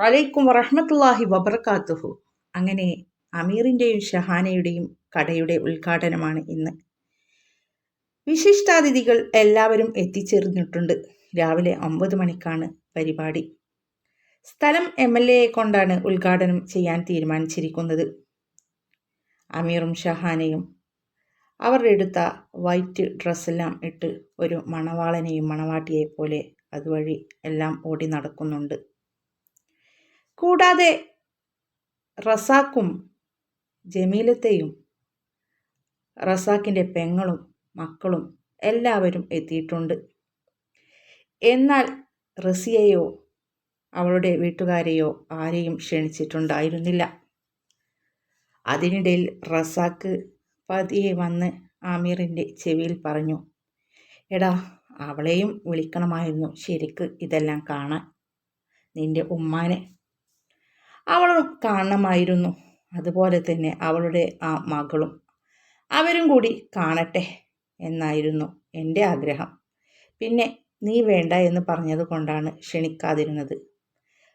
വലൈക്കും വറഹമത്തല്ലാഹി വബർക്കാത്തുഹു. അങ്ങനെ അമീറിന്റെയും ഷഹാനയുടെയും കടയുടെ ഉദ്ഘാടനമാണ് ഇന്ന്. വിശിഷ്ടാതിഥികൾ എല്ലാവരും എത്തിച്ചേർന്നിട്ടുണ്ട്. രാവിലെ ഒമ്പത് മണിക്കാണ് പരിപാടി. സ്ഥലം എം എൽ എയെ കൊണ്ടാണ് ഉദ്ഘാടനം ചെയ്യാൻ തീരുമാനിച്ചിരിക്കുന്നത്. അമീറും ഷഹാനയും അവർ എടുത്ത വൈറ്റ് ഡ്രസ്സെല്ലാം ഇട്ട് ഒരു മണവാളനെയും മണവാട്ടിയെ പോലെ അതുവഴി എല്ലാം ഓടി നടക്കുന്നുണ്ട്. കൂടാതെ റസാക്കും ജമീലത്തെയും റസാക്കിന്റെ പെങ്ങളും മക്കളും എല്ലാവരും എത്തിയിട്ടുണ്ട്. എന്നാൽ റസിയയോ അവളുടെ വീട്ടുകാരെയോ ആരെയും ക്ഷണിച്ചിട്ടുണ്ടായിരുന്നില്ല. അതിനിടയിൽ റസാക്ക് പതിയെ വന്ന് ആമീറിന്റെ ചെവിയിൽ പറഞ്ഞു എടാ അവളെയും വിളിക്കണമായിരുന്നു ശരിക്ക് ഇതെല്ലാം കാണാൻ. നിന്റെ ഉമ്മാനെ അവളും കാണണമായിരുന്നു അതുപോലെ തന്നെ അവളുടെ ആ മകളും. അവരും കൂടി കാണട്ടെ എന്നായിരുന്നു എന്റെ ആഗ്രഹം. പിന്നെ നീ വേണ്ട എന്ന് പറഞ്ഞത് കൊണ്ടാണ് ക്ഷണിക്കാതിരുന്നത്.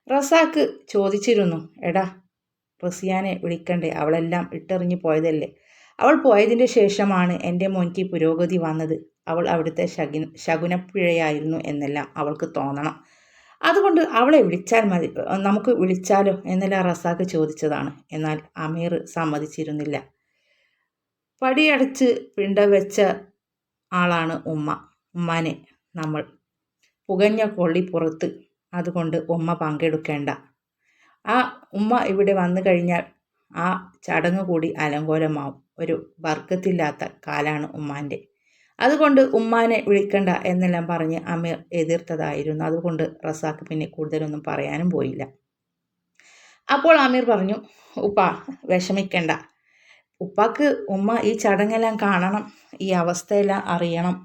റസാക്ക് ചോദിച്ചിരുന്നു എടാ റസിയാനെ വിളിക്കണ്ടേ? അവളെല്ലാം ഇട്ടെറിഞ്ഞു പോയതല്ലേ? അവൾ പോയതിന്റെ ശേഷമാണ് എന്റെ മോൻക്ക് പുരോഗതി വന്നത്. അവൾ അവിടുത്തെ ശകുന ശകുനപ്പിഴയായിരുന്നു എന്നെല്ലാം അവൾക്ക് തോന്നണം. അതുകൊണ്ട് അവളെ വിളിച്ചാൽ മതി. നമുക്ക് വിളിച്ചാലോ എന്നെല്ലാം റസാഖ് ചോദിച്ചതാണ്. എന്നാൽ അമീർ സമ്മതിച്ചിരുന്നില്ല. പടിയടച്ച് പിണ്ട വെച്ച ആളാണ് ഉമ്മ. ഉമ്മാനെ നമ്മൾ. പുകഞ്ഞ കൊള്ളി പുറത്ത്. അതുകൊണ്ട് ഉമ്മ പങ്കെടുക്കേണ്ട. ആ ഉമ്മ ഇവിടെ വന്നു കഴിഞ്ഞാൽ ആ ചടങ്ങ് കൂടി അലങ്കോലമാവും. ഒരു വർഗത്തില്ലാത്ത കാലാണ് ഉമ്മാന്റെ. അതുകൊണ്ട് ഉമ്മാനെ വിളിക്കണ്ട എന്നെല്ലാം പറഞ്ഞ് അമീർ എതിർത്തതായിരുന്നു. അതുകൊണ്ട് റസാക്ക് പിന്നെ കൂടുതലൊന്നും പറയാനും പോയില്ല. അപ്പോൾ അമീർ പറഞ്ഞു ഉപ്പ വിഷമിക്കണ്ട. ഉപ്പാക്ക് ഉമ്മ ഈ ചടങ്ങെല്ലാം കാണണം ഈ അവസ്ഥയെല്ലാം അറിയണം.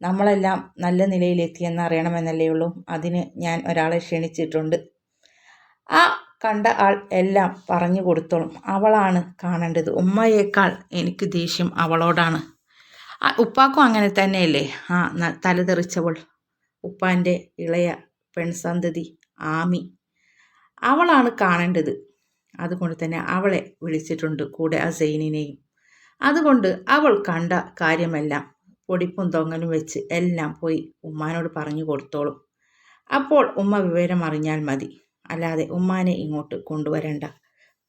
നമ്മളെല്ലാം നല്ല നിലയിലെത്തിയെന്ന് അറിയണമെന്നല്ലേ ഉള്ളൂ. അതിന് ഞാൻ ഒരാളെ ക്ഷണിച്ചിട്ടുണ്ട്. ആ കണ്ട ആൾ എല്ലാം പറഞ്ഞു കൊടുത്തോളും. അവളാണ് കാണേണ്ടത്. ഉമ്മയേക്കാൾ എനിക്ക് ദേഷ്യം അവളോടാണ്. ഉപ്പാക്കും അങ്ങനെ തന്നെയല്ലേ? ആ തലതെറിച്ചവൾ ഉപ്പാന്റെ ഇളയ പെൺസന്തതി ആമി. അവളാണ് കാണേണ്ടത്. അതുകൊണ്ട് തന്നെ അവളെ വിളിച്ചിട്ടുണ്ട് കൂടെ ആ സൈനിനെയും. അതുകൊണ്ട് അവൾ കണ്ട കാര്യമെല്ലാം പൊടിപ്പും തൊങ്ങലും വെച്ച് എല്ലാം പോയി ഉമ്മാനോട് പറഞ്ഞു കൊടുത്തോളും. അപ്പോൾ ഉമ്മ വിവരം അറിഞ്ഞാൽ മതി. അല്ലാതെ ഉമ്മാനെ ഇങ്ങോട്ട് കൊണ്ടുവരണ്ട.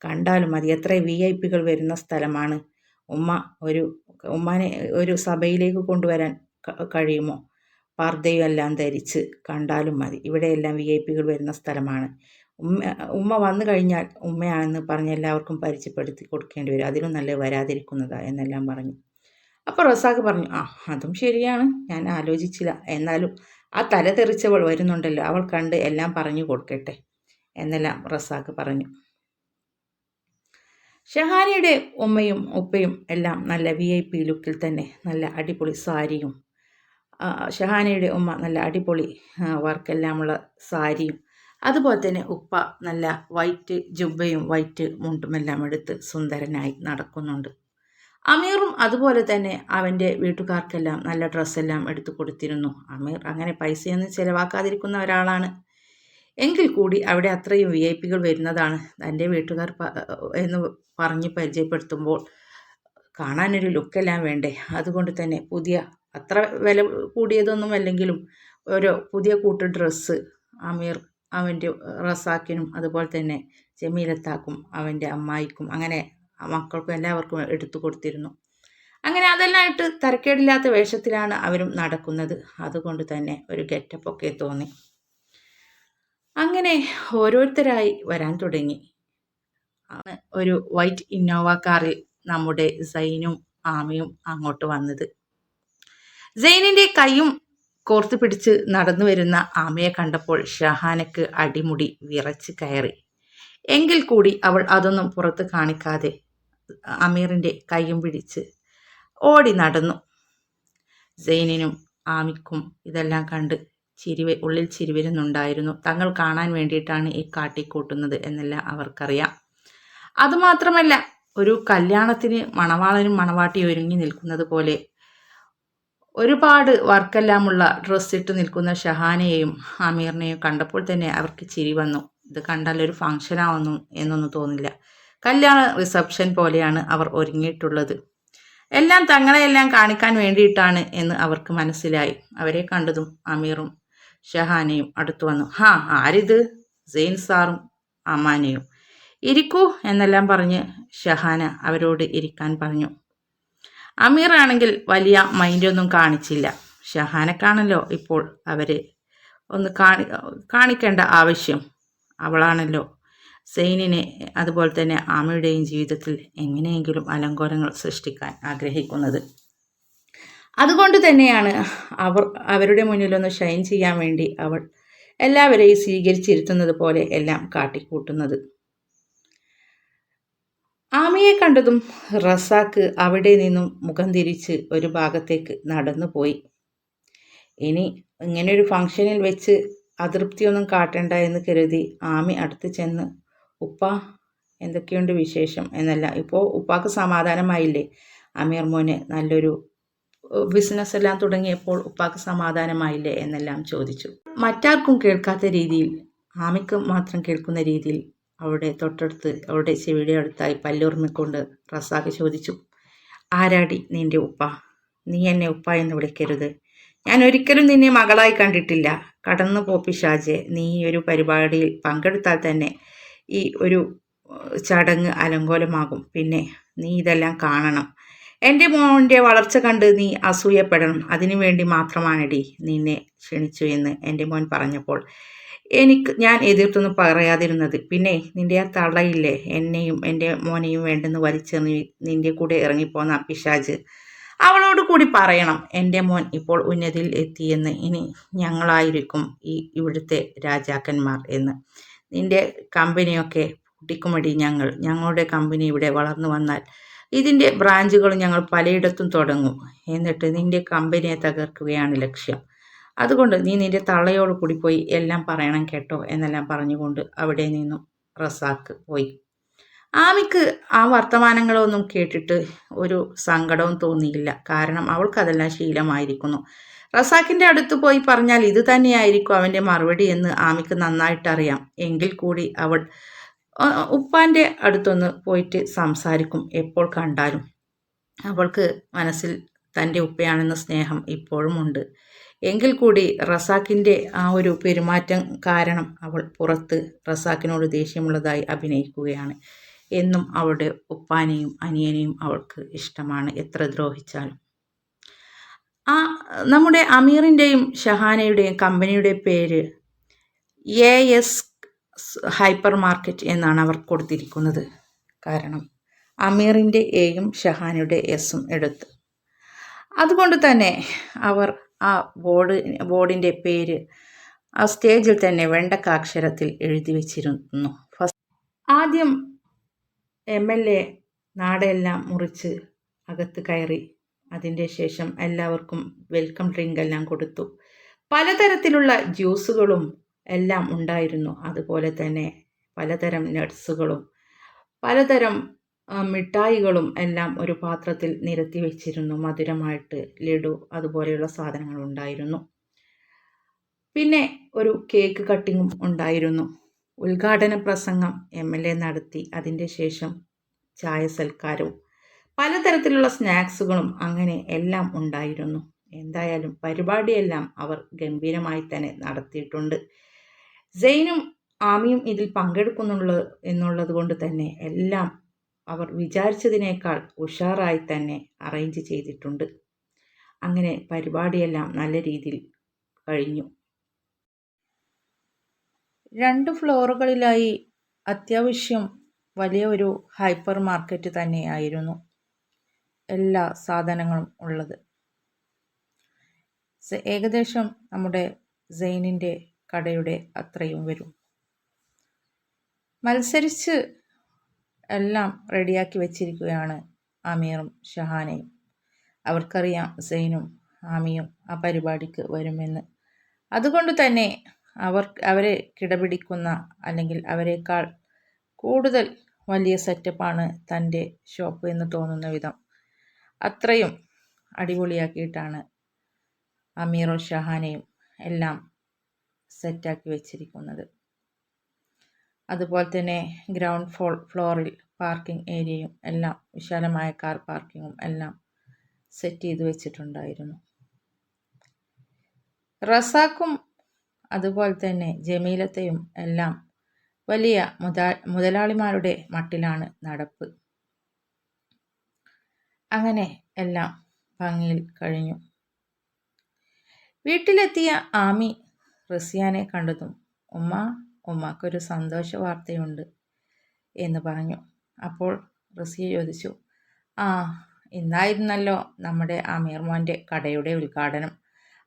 കണ്ടാലും മതി. എത്ര വി ഐ പികൾ വരുന്ന സ്ഥലമാണ്. ഉമ്മ ഒരു ഉമ്മാനെ ഒരു സഭയിലേക്ക് കൊണ്ടുവരാൻ കഴിയുമോ? പർദ്ദയുമെല്ലാം ധരിച്ച് കണ്ടാലും മതി. ഇവിടെയെല്ലാം വി ഐ പികൾ വരുന്ന സ്ഥലമാണ്. ഉമ്മ ഉമ്മ വന്നു കഴിഞ്ഞാൽ ഉമ്മയാണെന്ന് പറഞ്ഞ് എല്ലാവർക്കും പരിചയപ്പെടുത്തി കൊടുക്കേണ്ടി വരും. അതിനും നല്ല വരാതിരിക്കുന്നതാ എന്നെല്ലാം പറഞ്ഞു. അപ്പോൾ റസാഖ് പറഞ്ഞു ആ അതും ശരിയാണ്. ഞാൻ ആലോചിച്ചില്ല. എന്നാലും ആ തല തെറിച്ചവൾ വരുന്നുണ്ടല്ലോ. അവൾ കണ്ട് എല്ലാം പറഞ്ഞു കൊടുക്കട്ടെ. എന്നെല്ലാം റസാഖ് പറഞ്ഞു. ഷഹാനിയുടെ ഉമ്മയും ഉപ്പയും എല്ലാം നല്ല വി ഐ പി ലുക്കിൽ തന്നെ നല്ല അടിപൊളി സാരിയും ഷഹാനയുടെ ഉമ്മ നല്ല അടിപൊളി വർക്കെല്ലാമുള്ള സാരിയും അതുപോലെ തന്നെ ഉപ്പ നല്ല വൈറ്റ് ജുബയും വൈറ്റ് മുണ്ടുമെല്ലാം എടുത്ത് സുന്ദരനായി നടക്കുന്നുണ്ട്. അമീറും അതുപോലെ തന്നെ അവന്റെ വീട്ടുകാർക്കെല്ലാം നല്ല ഡ്രസ്സെല്ലാം എടുത്തു കൊടുത്തിരുന്നു. അമീർ അങ്ങനെ പൈസയൊന്നും ചിലവാക്കാതിരിക്കുന്ന ഒരാളാണ്. എങ്കിൽ കൂടി അവിടെ അത്രയും വി ഐ പികൾ വരുന്നതാണ്. തന്റെ വീട്ടുകാർ എന്ന് പറഞ്ഞ് പരിചയപ്പെടുത്തുമ്പോൾ കാണാനൊരു ലുക്കെല്ലാം വേണ്ടേ? അതുകൊണ്ട് തന്നെ പുതിയ അത്ര വില കൂടിയതൊന്നും അല്ലെങ്കിലും ഒരു പുതിയ കൂട്ട് ഡ്രസ്സ് അമീർ അവന്റെ റസാക്കിനും അതുപോലെ തന്നെ ജമീലത്താക്കും അവന്റെ അമ്മായിക്കും അങ്ങനെ മക്കൾക്കും എല്ലാവർക്കും എടുത്തു കൊടുത്തിരുന്നു. അങ്ങനെ അതെല്ലാം ആയിട്ട് തരക്കേടില്ലാത്ത വേഷത്തിലാണ് അവരും നടക്കുന്നത്. അതുകൊണ്ട് തന്നെ ഒരു ഗെറ്റപ്പൊക്കെ തോന്നി. അങ്ങനെ ഓരോരുത്തരായി വരാൻ തുടങ്ങി. ഒരു വൈറ്റ് ഇന്നോവ കാറിൽ നമ്മുടെ സൈനും ആമയും അങ്ങോട്ട് വന്നത്. സൈനിന്റെ കൈയും കോർത്തു പിടിച്ച് നടന്നു വരുന്ന ആമയെ കണ്ടപ്പോൾ ഷഹാനക്ക് അടിമുടി വിറച്ച് കയറി. എങ്കിൽ കൂടി അവൾ അതൊന്നും പുറത്ത് കാണിക്കാതെ അമീറിന്റെ കൈയും പിടിച്ച് ഓടി നടന്നു. സൈനിനും ആമിക്കും ഇതെല്ലാം കണ്ട് ചിരി ഉള്ളിൽ ചിരി വരുന്നുണ്ടായിരുന്നു തങ്ങൾ കാണാൻ വേണ്ടിയിട്ടാണ് ഈ കാട്ടിക്കൂട്ടുന്നത് എന്നെല്ലാം അവർക്കറിയാം. അതുമാത്രമല്ല ഒരു കല്യാണത്തിന് മണവാളനും മണവാട്ടി ഒരുങ്ങി നിൽക്കുന്നത് പോലെ ഒരുപാട് വർക്കെല്ലാമുള്ള ഡ്രസ്സ് ഇട്ട് നിൽക്കുന്ന ഷഹാനയെയും അമീറിനെയും കണ്ടപ്പോൾ തന്നെ അവർക്ക് ചിരി വന്നു. ഇത് കണ്ടാൽ ഒരു ഫംഗ്ഷൻ ആവുന്നു എന്നൊന്നും തോന്നില്ല. കല്യാണ റിസപ്ഷൻ പോലെയാണ് അവർ ഒരുങ്ങിയിട്ടുള്ളത്. എല്ലാം തങ്ങളെയെല്ലാം കാണിക്കാൻ വേണ്ടിയിട്ടാണ് എന്ന് അവർക്ക് മനസ്സിലായി. അവരെ കണ്ടതും അമീറും ഷഹാനയും അടുത്തു വന്നു. ഹാ ആരിത്? സെയിൻ സാറും അമാനയും ഇരിക്കൂ എന്നെല്ലാം പറഞ്ഞ് ഷഹാന അവരോട് ഇരിക്കാൻ പറഞ്ഞു. അമീർ ആണെങ്കിൽ വലിയ മൈൻഡൊന്നും കാണിച്ചില്ല. ഷഹാനക്കാണല്ലോ ഇപ്പോൾ അവരെ. ഒന്ന് കാണി കാണിക്കേണ്ട ആവശ്യം അവളാണല്ലോ. സെയിനിനെ അതുപോലെ തന്നെ ആമയുടെയും ജീവിതത്തിൽ എങ്ങനെയെങ്കിലും അലങ്കോലങ്ങൾ സൃഷ്ടിക്കാൻ ആഗ്രഹിക്കുന്നത്. അതുകൊണ്ട് തന്നെയാണ് അവർ അവരുടെ മുന്നിലൊന്ന് ഷൈൻ ചെയ്യാൻ വേണ്ടി അവൾ എല്ലാവരെയും സ്വീകരിച്ചിരുത്തുന്നത് പോലെ എല്ലാം കാട്ടിക്കൂട്ടുന്നത്. ആമയെ കണ്ടതും റസാക്ക് അവിടെ നിന്നും മുഖം തിരിച്ച് ഒരു ഭാഗത്തേക്ക് നടന്നു പോയി. ഇനി ഇങ്ങനെ ഒരു ഫംഗ്ഷനിൽ വെച്ച് അതൃപ്തിയൊന്നും കാട്ടണ്ട എന്ന് കരുതി ആമി അടുത്ത് ചെന്ന് ഉപ്പ എന്തൊക്കെയുണ്ട് വിശേഷം? എന്നല്ല ഇപ്പോൾ ഉപ്പാക്ക് സമാധാനമായില്ലേ? അമീർ മോന് നല്ലൊരു ബിസിനസ് എല്ലാം തുടങ്ങിയപ്പോൾ ഉപ്പാക്ക് സമാധാനമായില്ലേ എന്നെല്ലാം ചോദിച്ചു. മറ്റാർക്കും കേൾക്കാത്ത രീതിയിൽ ആമിക്ക് മാത്രം കേൾക്കുന്ന രീതിയിൽ അവിടെ തൊട്ടടുത്ത് അവിടെ ചെവിയുടെ അടുത്തായി പല്ലുറമിക്കൊണ്ട് റസാഖ് ചോദിച്ചു ആരാടി നിന്റെ ഉപ്പ? നീ എന്നെ ഉപ്പ എന്ന് വിളിക്കരുത്. ഞാൻ ഒരിക്കലും നിന്നെ മകളായി കണ്ടിട്ടില്ല. കടന്നു പോപ്പി ഷാജെ നീ ഈ ഒരു പരിപാടിയിൽ പങ്കെടുത്താൽ തന്നെ ഈ ഒരു ചടങ്ങ് അലങ്കോലമാകും. പിന്നെ നീ ഇതെല്ലാം കാണണം. എന്റെ മോന്റെ വളർച്ച കണ്ട് നീ അസൂയപ്പെടണം. അതിനു വേണ്ടി മാത്രമാണടി നിന്നെ ക്ഷണിച്ചു എന്ന് എന്റെ മോൻ പറഞ്ഞപ്പോൾ. എനിക്ക് ഞാൻ എതിർത്തൊന്നും പറയാതിരുന്നത്. പിന്നെ നിന്റെ ആ തള്ളയില്ലേ എന്നെയും എന്റെ മോനെയും വേണ്ടെന്ന് വലിച്ചെറിഞ്ഞ് നിന്റെ കൂടെ ഇറങ്ങിപ്പോന്ന പിശാജ് അവളോട് കൂടി പറയണം. എന്റെ മോൻ ഇപ്പോൾ ഉന്നതിയിൽ എത്തിയെന്ന് ഇനി ഞങ്ങളായിരിക്കും ഈ ഇവിടുത്തെ രാജാക്കന്മാർ എന്ന്. നിന്റെ കമ്പനിയൊക്കെ പൊട്ടിക്കുമടി ഞങ്ങൾ. ഞങ്ങളുടെ കമ്പനി ഇവിടെ വളർന്നു വന്നാൽ ഇതിന്റെ ബ്രാഞ്ചുകൾ ഞങ്ങൾ പലയിടത്തും തുടങ്ങും. എന്നിട്ട് നിന്റെ കമ്പനിയെ തകർക്കുകയാണ് ലക്ഷ്യം. അതുകൊണ്ട് നീ നിന്റെ തള്ളയോട് കൂടി പോയി എല്ലാം പറയണം കേട്ടോ എന്നെല്ലാം പറഞ്ഞുകൊണ്ട് അവിടെ നിന്നും റസാക്ക് പോയി. ആമിക്ക് ആ വർത്തമാനങ്ങളൊന്നും കേട്ടിട്ട് ഒരു സങ്കടവും തോന്നിയില്ല. കാരണം അവൾക്കതെല്ലാം ശീലമായിരിക്കുന്നു. റസാക്കിന്റെ അടുത്ത് പോയി പറഞ്ഞാൽ ഇത് തന്നെയായിരിക്കും അവന്റെ മറുപടി എന്ന് ആമിക്ക് നന്നായിട്ടറിയാം. എങ്കിൽ കൂടി അവൾ ഉപ്പാന്റെ അടുത്തൊന്ന് പോയിട്ട് സംസാരിക്കും എപ്പോൾ കണ്ടാലും. അവൾക്ക് മനസ്സിൽ തന്റെ ഉപ്പയാണെന്ന സ്നേഹം ഇപ്പോഴും ഉണ്ട്. എങ്കിൽ കൂടി റസാക്കിന്റെ ആ ഒരു പെരുമാറ്റം കാരണം അവൾ പുറത്ത് റസാക്കിനോട് ദേഷ്യമുള്ളതായി അഭിനയിക്കുകയാണ്. എന്നും അവളുടെ ഉപ്പാനെയും അനിയനെയും അവൾക്ക് ഇഷ്ടമാണ് എത്ര ദ്രോഹിച്ചാലും. ആ നമ്മുടെ അമീറിന്റെയും ഷഹാനയുടെയും കമ്പനിയുടെ പേര് എ എസ് ഹൈപ്പർ മാർക്കറ്റ് എന്നാണ് അവർ കൊടുത്തിരിക്കുന്നത്. കാരണം അമീറിന്റെ എയും ഷഹാനയുടെ എസും എടുത്ത്. അതുകൊണ്ട് തന്നെ അവർ ആ ബോർഡ് ബോർഡിന്റെ പേര് ആ സ്റ്റേജിൽ തന്നെ വെണ്ടക്കാക്ഷരത്തിൽ എഴുതി വെച്ചിരുന്നു. ഫസ്റ്റ് ആദ്യം എം എൽ എ നാടെല്ലാം മുറിച്ച് അകത്ത് കയറി. അതിന്റെ ശേഷം എല്ലാവർക്കും വെൽക്കം ഡ്രിങ്ക് എല്ലാം കൊടുത്തു. പലതരത്തിലുള്ള ജ്യൂസുകളും എല്ലാം ഉണ്ടായിരുന്നു. അതുപോലെ തന്നെ പലതരം നട്ട്സുകളും പലതരം മിഠായികളും എല്ലാം ഒരു പാത്രത്തിൽ നിരത്തി വെച്ചിരുന്നു. മധുരമായിട്ട് ലഡു അതുപോലെയുള്ള സാധനങ്ങൾ ഉണ്ടായിരുന്നു. പിന്നെ ഒരു കേക്ക് കട്ടിങ്ങും ഉണ്ടായിരുന്നു. ഉദ്ഘാടന പ്രസംഗം എം എൽ എ നടത്തി. അതിന്റെ ശേഷം ചായ സൽക്കാരവും പലതരത്തിലുള്ള സ്നാക്സുകളും അങ്ങനെ എല്ലാം ഉണ്ടായിരുന്നു. എന്തായാലും പരിപാടിയെല്ലാം അവർ ഗംഭീരമായി തന്നെ നടത്തിയിട്ടുണ്ട്. സെയിനും ആമിയും ഇതിൽ പങ്കെടുക്കുന്നുള്ള എന്നുള്ളത് കൊണ്ട് തന്നെ എല്ലാം അവർ വിചാരിച്ചതിനേക്കാൾ ഉഷാറായി തന്നെ അറേഞ്ച് ചെയ്തിട്ടുണ്ട്. അങ്ങനെ പരിപാടിയെല്ലാം നല്ല രീതിയിൽ കഴിഞ്ഞു. രണ്ട് ഫ്ലോറുകളിലായി അത്യാവശ്യം വലിയ ഒരു ഹൈപ്പർ മാർക്കറ്റ് തന്നെയായിരുന്നു എല്ലാ സാധനങ്ങളും ഉള്ളത്. ഏകദേശം നമ്മുടെ സെയിനിന്റെ കടയുടെ അത്രയും വരും. മത്സരിച്ച് എല്ലാം റെഡിയാക്കി വെച്ചിരിക്കുകയാണ് ആമീറും ഷഹാനയും. അവർക്കറിയാം സെയിനും ആമിയും ആ പരിപാടിക്ക് വരുമെന്ന്. അതുകൊണ്ട് തന്നെ അവർ അവരെ കിടപിടിക്കുന്ന അല്ലെങ്കിൽ അവരെക്കാൾ കൂടുതൽ വലിയ സെറ്റപ്പാണ് തന്റെ ഷോപ്പ് എന്ന് തോന്നുന്ന വിധം. അത്രയും അടിപൊളിയാക്കിയിട്ടാണ് അമീറും ഷഹാനയും എല്ലാം സെറ്റാക്കി വെച്ചിരിക്കുന്നത്. അതുപോലെ തന്നെ ഗ്രൗണ്ട് ഫോൾ ഫ്ലോറിൽ പാർക്കിംഗ് ഏരിയയും എല്ലാം വിശാലമായ കാർ പാർക്കിങ്ങും എല്ലാം സെറ്റ് ചെയ്ത് വെച്ചിട്ടുണ്ടായിരുന്നു. റസാക്കും അതുപോലെ തന്നെ ജമീലത്തെയും എല്ലാം വലിയ മുതാ മുതലാളിമാരുടെ മട്ടിലാണ് നടപ്പ്. അങ്ങനെ എല്ലാം ഭംഗിയിൽ കഴിഞ്ഞു. വീട്ടിലെത്തിയ ആമി റസിയാനെ കണ്ടതും ഉമ്മ ഉമ്മക്കൊരു സന്തോഷ വാർത്തയുണ്ട് എന്ന് പറഞ്ഞു. അപ്പോൾ റസിയ ചോദിച്ചു ആ ഇന്നായിരുന്നല്ലോ നമ്മുടെ അമീർ മോന്റെ കടയുടെ ഉദ്ഘാടനം.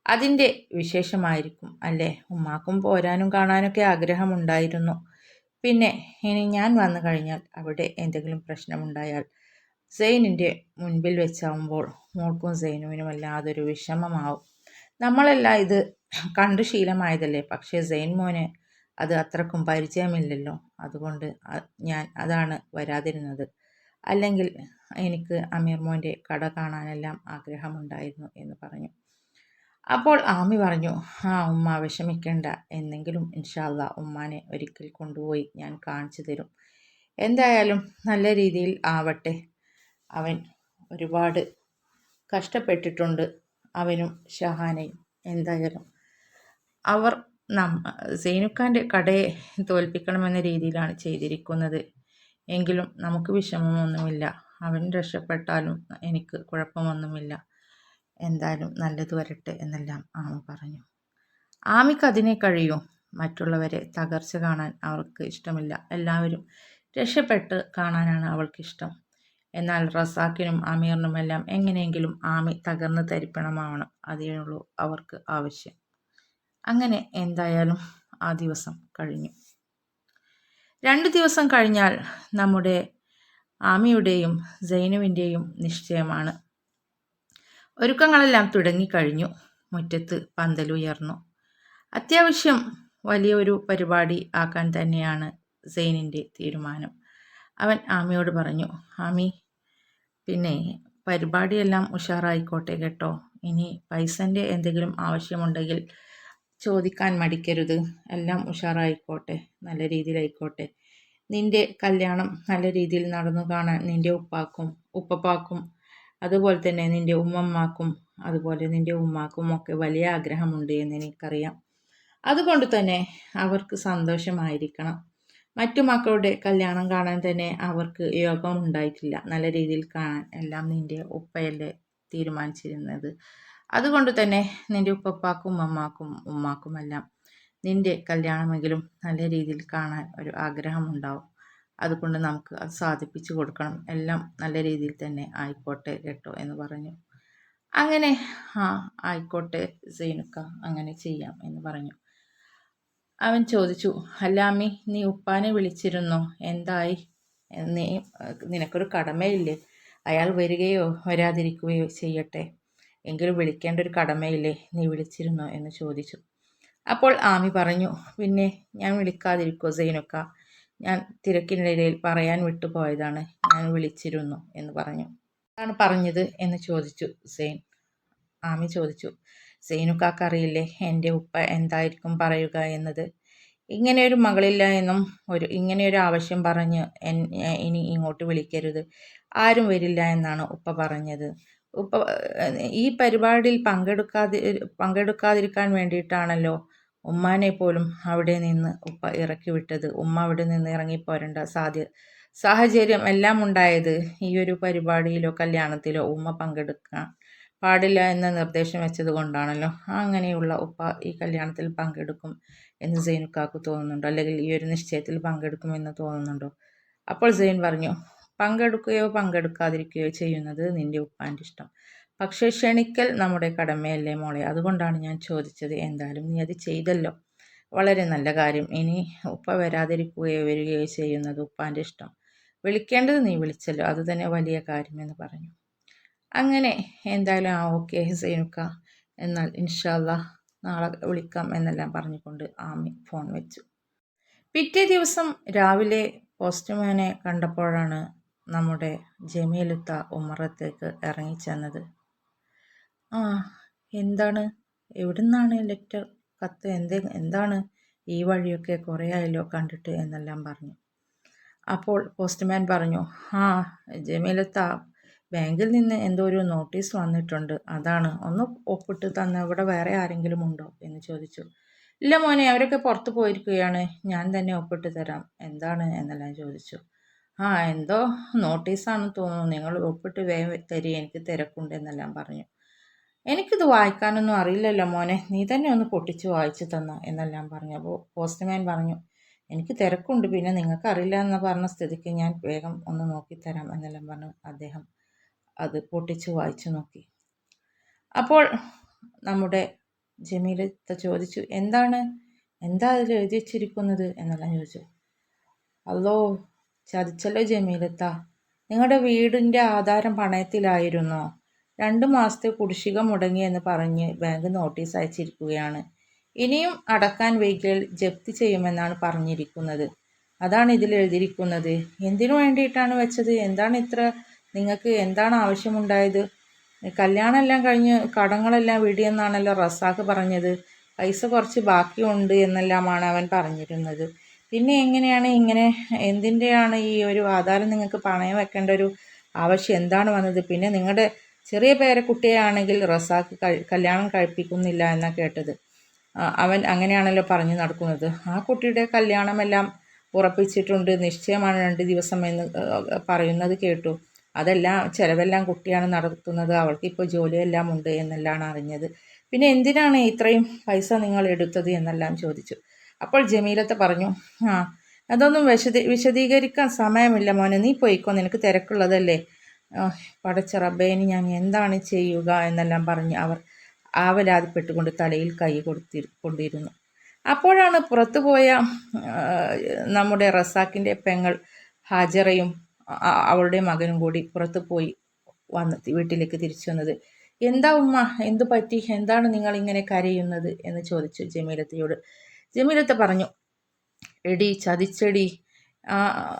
അതിന്റെ വിശേഷമായിരിക്കും അല്ലേ? ഉമ്മാക്കും പോരാനും കാണാനൊക്കെ ആഗ്രഹമുണ്ടായിരുന്നു. പിന്നെ ഇനി ഞാൻ വന്നു കഴിഞ്ഞാൽ അവിടെ എന്തെങ്കിലും പ്രശ്നമുണ്ടായാൽ സെയിനിന്റെ മുൻപിൽ വെച്ചാവുമ്പോൾ മോൾക്കും സെയിനുവിനും അല്ലാതൊരു വിഷമമാവും. നമ്മളെല്ലാം ഇത് കണ്ടു ശീലമായതല്ലേ? പക്ഷേ സെയിൻ മോന് അത് അത്രക്കും പരിചയമില്ലല്ലോ. അതുകൊണ്ട് ഞാൻ അതാണ് വരാതിരുന്നത്. അല്ലെങ്കിൽ എനിക്ക് അമീർ മോന്റെ കട കാണാനെല്ലാം ആഗ്രഹമുണ്ടായിരുന്നു എന്ന് പറഞ്ഞു. അപ്പോൾ ആമി പറഞ്ഞു ആ ഉമ്മ വിഷമിക്കേണ്ട. എന്നെങ്കിലും ഇൻഷാല്ല ഉമ്മാനെ ഒരിക്കൽ കൊണ്ടുപോയി ഞാൻ കാണിച്ചു തരും. എന്തായാലും നല്ല രീതിയിൽ ആവട്ടെ. അവൻ ഒരുപാട് കഷ്ടപ്പെട്ടിട്ടുണ്ട്. അവനും ഷഹാനയും എന്തായാലും അവർ നമ്മ സൈനുഖാന്റെ കടയെ തോൽപ്പിക്കണമെന്ന രീതിയിലാണ് ചെയ്തിരിക്കുന്നത്. എങ്കിലും നമുക്ക് വിഷമമൊന്നുമില്ല. അവൻ രക്ഷപ്പെട്ടാലും എനിക്ക് കുഴപ്പമൊന്നുമില്ല. എന്തായാലും നല്ലത് വരട്ടെ എന്നെല്ലാം ആമ പറഞ്ഞു. ആമിക്ക് അതിനെ കഴിയും. മറ്റുള്ളവരെ തകർച്ച കാണാൻ അവൾക്ക് ഇഷ്ടമില്ല. എല്ലാവരും രക്ഷപ്പെട്ട് കാണാനാണ് അവൾക്കിഷ്ടം. എന്നാൽ റസാക്കിനും അമീറിനുമെല്ലാം എങ്ങനെയെങ്കിലും ആമി തകർന്ന് തരിപ്പണമാവണം. അതേയുള്ളൂ അവർക്ക് ആവശ്യം. അങ്ങനെ എന്തായാലും ആ ദിവസം കഴിഞ്ഞു. രണ്ട് ദിവസം കഴിഞ്ഞാൽ നമ്മുടെ ആമിയുടെയും സൈനുവിന്റെയും നിശ്ചയമാണ്. ഒരുക്കങ്ങളെല്ലാം തുടങ്ങിക്കഴിഞ്ഞു. മുറ്റത്ത് പന്തലുയർന്നു. അത്യാവശ്യം വലിയൊരു പരിപാടി ആക്കാൻ തന്നെയാണ് സെയിനിന്റെ തീരുമാനം. അവൻ ആമിയോട് പറഞ്ഞു ആമി പിന്നെ പരിപാടിയെല്ലാം ഉഷാറായിക്കോട്ടെ കേട്ടോ. ഇനി പൈസന്റെ എന്തെങ്കിലും ആവശ്യമുണ്ടെങ്കിൽ ചോദിക്കാൻ മടിക്കരുത്. എല്ലാം ഉഷാറായിക്കോട്ടെ നല്ല രീതിയിലായിക്കോട്ടെ. നിന്റെ കല്യാണം നല്ല രീതിയിൽ നടന്നു കാണാൻ നിന്റെ ഉപ്പാക്കും ഉപ്പപ്പാക്കും അതുപോലെ തന്നെ നിന്റെ ഉമ്മമ്മാക്കും അതുപോലെ നിന്റെ ഉമ്മാക്കും ഒക്കെ വലിയ ആഗ്രഹമുണ്ട് എന്ന് എനിക്കറിയാം. അതുകൊണ്ട് തന്നെ അവർക്ക് സന്തോഷമായിരിക്കണം. മറ്റു മക്കളുടെ കല്യാണം കാണാൻ തന്നെ അവർക്ക് യോഗം ഉണ്ടായിട്ടില്ല. നല്ല രീതിയിൽ കാണാൻ എല്ലാം നിന്റെ ഉപ്പയല്ലേ തീരുമാനിച്ചിരുന്നത്. അതുകൊണ്ട് തന്നെ നിന്റെ ഉപ്പപ്പാക്കും ഉമ്മമാക്കും ഉമ്മാക്കുമെല്ലാം നിന്റെ കല്യാണമെങ്കിലും നല്ല രീതിയിൽ കാണാൻ ഒരു ആഗ്രഹമുണ്ടാവും അതുകൊണ്ട് നമുക്ക് അത് സാധിപ്പിച്ചു കൊടുക്കണം. എല്ലാം നല്ല രീതിയിൽ തന്നെ ആയിക്കോട്ടെ കേട്ടോ എന്ന് പറഞ്ഞു. അങ്ങനെ ആ ആയിക്കോട്ടെ സൈനുക്ക അങ്ങനെ ചെയ്യാം എന്ന് പറഞ്ഞു. അവൻ ചോദിച്ചു അല്ലാമി നീ ഉപ്പാനെ വിളിച്ചിരുന്നോ? എന്തായി? നീ നിനക്കൊരു കടമയില്ലേ? അയാൾ വരികയോ വരാതിരിക്കുകയോ ചെയ്യട്ടെ. എങ്കിലും വിളിക്കേണ്ട ഒരു കടമയില്ലേ? നീ വിളിച്ചിരുന്നോ? എന്ന് ചോദിച്ചു. അപ്പോൾ ആമി പറഞ്ഞു പിന്നെ ഞാൻ വിളിക്കാതിരിക്കോ സൈനുക്ക? ഞാൻ തിരക്കിനിടയിൽ പറയാൻ വിട്ടുപോയതാണ്. ഞാൻ വിളിച്ചിരുന്നു എന്ന് പറഞ്ഞു. ആണ് പറഞ്ഞത്? എന്ന് ചോദിച്ചു സെയിൻ ആമി ചോദിച്ചു സെയിനുക്കാക്കറിയില്ലേ എന്റെ ഉപ്പ എന്തായിരിക്കും പറയുക എന്നത്. ഇങ്ങനെയൊരു മകളില്ല എന്നും ഒരു ഇങ്ങനെയൊരു ആവശ്യം പറഞ്ഞ് ഇനി ഇങ്ങോട്ട് വിളിക്കരുത്. ആരും വരില്ല എന്നാണ് ഉപ്പ പറഞ്ഞത്. ഉപ്പ ഈ പരിപാടിയിൽ പങ്കെടുക്കാതി പങ്കെടുക്കാതിരിക്കാൻ വേണ്ടിയിട്ടാണല്ലോ ഉമ്മാനെ പോലും അവിടെ നിന്ന് ഉപ്പ ഇറക്കി വിട്ടത്. ഉമ്മ അവിടെ നിന്ന് ഇറങ്ങിപ്പോരേണ്ട സാധ്യ സാഹചര്യം എല്ലാം ഉണ്ടായത് ഈ ഒരു പരിപാടിയിലോ കല്യാണത്തിലോ ഉമ്മ പങ്കെടുക്കാൻ പാടില്ല എന്ന നിർദ്ദേശം വെച്ചത് കൊണ്ടാണല്ലോ. അങ്ങനെയുള്ള ഉപ്പ ഈ കല്യാണത്തിൽ പങ്കെടുക്കും എന്ന് സൈനുക്കാക്ക് തോന്നുന്നുണ്ടോ? അല്ലെങ്കിൽ ഈ ഒരു നിശ്ചയത്തിൽ പങ്കെടുക്കുമെന്ന് തോന്നുന്നുണ്ടോ? അപ്പോൾ സെയിൻ പറഞ്ഞു പങ്കെടുക്കുകയോ പങ്കെടുക്കാതിരിക്കുകയോ ചെയ്യുന്നത് നിന്റെ ഉപ്പാന്റെ ഇഷ്ടം. പക്ഷേ ക്ഷണിക്കൽ നമ്മുടെ കടമയല്ലേ മോളെ? അതുകൊണ്ടാണ് ഞാൻ ചോദിച്ചത്. എന്തായാലും നീ അത് ചെയ്തല്ലോ. വളരെ നല്ല കാര്യം. ഇനി ഉപ്പ വരാതിരിക്കുകയോ വരികയോ ചെയ്യുന്നത് ഉപ്പാന്റെ ഇഷ്ടം. വിളിക്കേണ്ടത് നീ വിളിച്ചല്ലോ. അതുതന്നെ വലിയ കാര്യമെന്ന് പറഞ്ഞു. അങ്ങനെ. എന്തായാലും ആ ഓക്കെ സൈനുക്ക എന്നാൽ ഇൻഷാല്ല നാളെ വിളിക്കാം എന്നെല്ലാം പറഞ്ഞുകൊണ്ട് ആമി ഫോൺ വെച്ചു. പിറ്റേ ദിവസം രാവിലെ പോസ്റ്റ്മാനെ കണ്ടപ്പോഴാണ് നമ്മുടെ ജമീലുത്ത ഉമ്മറത്തേക്ക് ഇറങ്ങിച്ചെന്നത് ആ എന്താണ്? എവിടെ നിന്നാണ് ലെറ്റർ? കത്ത് എന്ത് എന്താണ്? ഈ വഴിയൊക്കെ കുറേ ആയല്ലോ കണ്ടിട്ട് എന്നെല്ലാം പറഞ്ഞു. അപ്പോൾ പോസ്റ്റ്മാൻ പറഞ്ഞു ആ ജമീലത്ത ബാങ്കിൽ നിന്ന് എന്തോ ഒരു നോട്ടീസ് വന്നിട്ടുണ്ട്. അതാണ്. ഒന്ന് ഒപ്പിട്ട് തന്ന ഇവിടെ വേറെ ആരെങ്കിലും ഉണ്ടോ എന്ന് ചോദിച്ചു. ഇല്ല മോനെ അവരൊക്കെ പുറത്ത് പോയിരിക്കുകയാണ്. ഞാൻ തന്നെ ഒപ്പിട്ട് തരാം. എന്താണ് എന്നെല്ലാം ചോദിച്ചു. ആ എന്തോ നോട്ടീസാണ് തോന്നുന്നു. നിങ്ങൾ ഒപ്പിട്ട് വേഗം തരി എനിക്ക് തിരക്കുണ്ട് എന്നെല്ലാം പറഞ്ഞു. എനിക്കിത് വായിക്കാനൊന്നും അറിയില്ലല്ലോ മോനെ. നീ തന്നെ ഒന്ന് പൊട്ടിച്ച് വായിച്ചു തന്ന എന്നെല്ലാം പറഞ്ഞു. അപ്പോൾ പോസ്റ്റ്മാൻ പറഞ്ഞു എനിക്ക് തിരക്കുണ്ട്. പിന്നെ നിങ്ങൾക്ക് അറിയില്ല എന്ന് പറഞ്ഞ സ്ഥിതിക്ക് ഞാൻ വേഗം ഒന്ന് നോക്കിത്തരാം എന്നെല്ലാം പറഞ്ഞു അദ്ദേഹം. അത് പൊട്ടിച്ച് വായിച്ചു നോക്കി. അപ്പോൾ നമ്മുടെ ജമീലത്ത ചോദിച്ചു എന്താണ്? എന്താ അതിൽ എഴുതി വച്ചിരിക്കുന്നത്? എന്നെല്ലാം ചോദിച്ചു. അല്ലോ ചതിച്ചല്ലോ ജമീലത്ത നിങ്ങളുടെ വീടിന്റെ ആധാരം പണയത്തിലായിരുന്നോ? രണ്ട് മാസത്തെ കുടിശ്ശിക മുടങ്ങി എന്ന് പറഞ്ഞ് ബാങ്ക് നോട്ടീസ് അയച്ചിരിക്കുകയാണ്. ഇനിയും അടക്കാൻ വൈകിയാൽ ജപ്തി ചെയ്യുമെന്നാണ് പറഞ്ഞിരിക്കുന്നത്. അതാണ് ഇതിൽ എഴുതിയിരിക്കുന്നത്. എന്തിനു വേണ്ടിയിട്ടാണ് വെച്ചത്? എന്താണ് ഇത്ര നിങ്ങൾക്ക് എന്താണ് ആവശ്യമുണ്ടായത്? കല്യാണമെല്ലാം കഴിഞ്ഞ് കടങ്ങളെല്ലാം വിടിയെന്നാണല്ലോ റസാഖ് പറഞ്ഞത്. പൈസ കുറച്ച് ബാക്കിയുണ്ട് എന്നെല്ലാമാണ് അവൻ പറഞ്ഞിരുന്നത്. പിന്നെ എങ്ങനെയാണ് ഇങ്ങനെ എന്തിന്റെയാണ് ഈ ഒരു ആധാരം നിങ്ങൾക്ക് പണയം വെക്കേണ്ട ഒരു ആവശ്യം? എന്താണ് വന്നത്? പിന്നെ നിങ്ങളുടെ ചെറിയ പേരക്കുട്ടിയാണെങ്കിൽ റസാഖ് കല്യാണം കഴിപ്പിക്കുന്നില്ല എന്നാണ് കേട്ടത്. അവൻ അങ്ങനെയാണല്ലോ പറഞ്ഞു നടക്കുന്നത്. ആ കുട്ടിയുടെ കല്യാണമെല്ലാം ഉറപ്പിച്ചിട്ടുണ്ട്. നിശ്ചയമാണ് രണ്ട് ദിവസം എന്ന് പറയുന്നത് കേട്ടു. അതെല്ലാം ചിലവെല്ലാം കുട്ടിയാണ് നടത്തുന്നത്. അവൾക്ക് ഇപ്പോൾ ജോലിയെല്ലാം ഉണ്ട് എന്നെല്ലാം അറിഞ്ഞത്. പിന്നെ എന്തിനാണ് ഇത്രയും പൈസ നിങ്ങൾ എടുത്തത് എന്നെല്ലാം ചോദിച്ചു. അപ്പോൾ ജമീലത്ത് പറഞ്ഞു ആ അതൊന്നും വിശദീ വിശദീകരിക്കാൻ സമയമില്ല മോനെ. നീ പോയിക്കോ. നിനക്ക് തിരക്കുള്ളതല്ലേ. പടച്ച റബ്ബേനി ഞാൻ എന്താണ് ചെയ്യുക? എന്നെല്ലാം പറഞ്ഞ് അവർ ആവലാതിപ്പെട്ടുകൊണ്ട് തലയിൽ കൈ കൊടുത്തി കൊണ്ടിരുന്നു. അപ്പോഴാണ് പുറത്തുപോയ നമ്മുടെ റസാക്കിന്റെ പെങ്ങൾ ഹാജറയും അവളുടെ മകനും കൂടി പുറത്തു പോയി വന്ന് വീട്ടിലേക്ക് തിരിച്ചു വന്നത്. എന്താ ഉമ്മ? എന്തു പറ്റി? എന്താണ് നിങ്ങൾ ഇങ്ങനെ കരയുന്നത്? എന്ന് ചോദിച്ചു ജമീലത്തയോട്. ജമീലത്ത പറഞ്ഞു എടി ചതിച്ചെടി.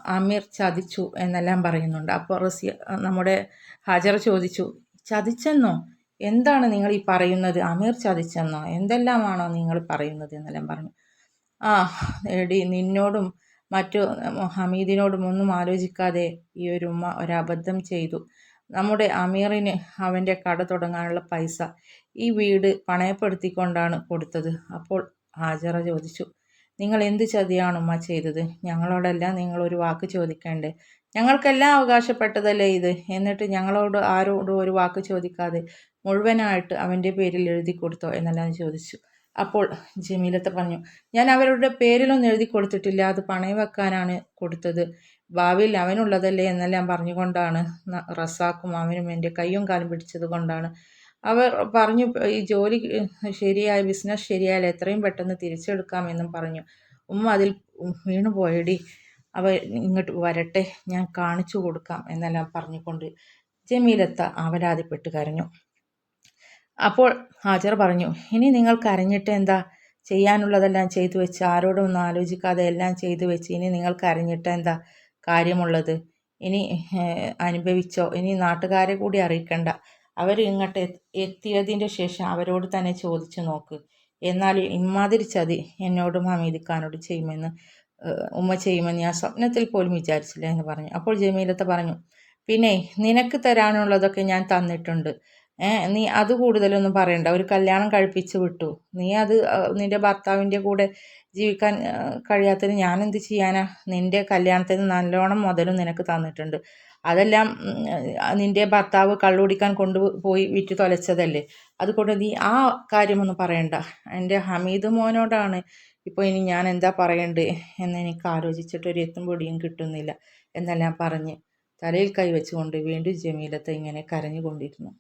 അമീർ ചതിച്ചു എന്നെല്ലാം പറയുന്നുണ്ട്. അപ്പോൾ റസിയ നമ്മുടെ ഹാജർ ചോദിച്ചു ചതിച്ചെന്നോ? എന്താണ് നിങ്ങൾ ഈ പറയുന്നത്? അമീർ ചതിച്ചെന്നോ? എന്തെല്ലാമാണോ നിങ്ങൾ പറയുന്നത്? എന്നെല്ലാം പറഞ്ഞു. ആ എടി നിന്നോടും മറ്റു ഹമീദിനോടും ഒന്നും ആലോചിക്കാതെ ഈ ഒരു ഉമ്മ ഒരബദ്ധം ചെയ്തു. നമ്മുടെ അമീറിന് അവന്റെ കട തുടങ്ങാനുള്ള പൈസ ഈ വീട് പണയപ്പെടുത്തിക്കൊണ്ടാണ് കൊടുത്തത്. അപ്പോൾ ഹാജറ ചോദിച്ചു. നിങ്ങൾ എന്ത് ചതിയാണ് ഉമ്മ ചെയ്തത്? ഞങ്ങളോടെല്ലാം നിങ്ങളൊരു വാക്ക് ചോദിക്കേണ്ടേ? ഞങ്ങൾക്കെല്ലാം അവകാശപ്പെട്ടതല്ലേ ഇത്? എന്നിട്ട് ഞങ്ങളോട് ആരോടും ഒരു വാക്ക് ചോദിക്കാതെ മുഴുവനായിട്ട് അവന്റെ പേരിൽ എഴുതി കൊടുത്തോ എന്നെല്ലാം ചോദിച്ചു. അപ്പോൾ ജമീലത്ത പറഞ്ഞു ഞാൻ അവരുടെ പേരിലൊന്നും എഴുതി കൊടുത്തിട്ടില്ല. അത് പണയം വെക്കാനാണ് കൊടുത്തത്. ഭാവിയിൽ അവനുള്ളതല്ലേ എന്നെല്ലാം പറഞ്ഞുകൊണ്ടാണ് റസാക്കും അവനും എന്റെ കയ്യും കാലും പിടിച്ചത് കൊണ്ടാണ്. അവർ പറഞ്ഞു ഈ ജോലി ശരിയായ ബിസിനസ് ശരിയായാൽ എത്രയും പെട്ടെന്ന് തിരിച്ചെടുക്കാമെന്നും പറഞ്ഞു. ഉമ്മ അതിൽ വീണു പോയടി. അവ ഇങ്ങോട്ട് വരട്ടെ. ഞാൻ കാണിച്ചു കൊടുക്കാം എന്നെല്ലാം പറഞ്ഞുകൊണ്ട് ജമീലത്ത അവരാതിപ്പെട്ട് കരഞ്ഞു. അപ്പോൾ ഹാജർ പറഞ്ഞു ഇനി നിങ്ങൾ കരഞ്ഞിട്ട് എന്താ ചെയ്യാനുള്ളതെല്ലാം ചെയ്തു വെച്ച് ആരോടും ഒന്നും ആലോചിക്കാതെ എല്ലാം ചെയ്തു വെച്ച് ഇനി നിങ്ങൾ കരഞ്ഞിട്ട് എന്താ കാര്യമുള്ളത്? ഇനി അനുഭവിച്ചോ? ഇനി നാട്ടുകാരെ കൂടി അറിയിക്കണ്ട. അവർ ഇങ്ങോട്ട് എത്തിയതിന്റെ ശേഷം അവരോട് തന്നെ ചോദിച്ചു നോക്ക്. എന്നാൽ ഇമ്മാതിരി ചതി എന്നോടും ഹമീദിക്കാനോട് ചെയ്യുമെന്ന് ഉമ്മ ചെയ്യുമെന്ന് ഞാൻ സ്വപ്നത്തിൽ പോലും വിചാരിച്ചില്ല എന്ന് പറഞ്ഞു. അപ്പോൾ ജമീലത്ത് പറഞ്ഞു പിന്നെ നിനക്ക് തരാനുള്ളതൊക്കെ ഞാൻ തന്നിട്ടുണ്ട്. നീ അത് കൂടുതലൊന്നും പറയണ്ട. ഒരു കല്യാണം കഴിപ്പിച്ച് വിട്ടു. നീ അത് നിന്റെ ഭർത്താവിന്റെ കൂടെ ജീവിക്കാൻ കഴിയാത്തതിന് ഞാൻ എന്ത് ചെയ്യാനാ? നിന്റെ കല്യാണത്തിന് നല്ലോണം മുതലും നിനക്ക് തന്നിട്ടുണ്ട്. അതെല്ലാം നിന്റെ ഭർത്താവ് കള്ളുടിക്കാൻ കൊണ്ടുപോയി വിറ്റ് തൊലച്ചതല്ലേ? അതുകൊണ്ട് നീ ആ കാര്യമൊന്നും പറയണ്ട. എന്റെ ഹമീദ് മോനോടാണ് ഇപ്പോൾ ഇനി ഞാൻ എന്താ പറയണ്ടേ എന്ന് എനിക്ക് ആലോചിച്ചിട്ട് ഒരു എത്തും പൊടിയും കിട്ടുന്നില്ല എന്നെല്ലാം പറഞ്ഞ് തലയിൽ കൈവച്ചുകൊണ്ട് വീണ്ടും ജമീലത്തെ ഇങ്ങനെ കരഞ്ഞുകൊണ്ടിരുന്നു.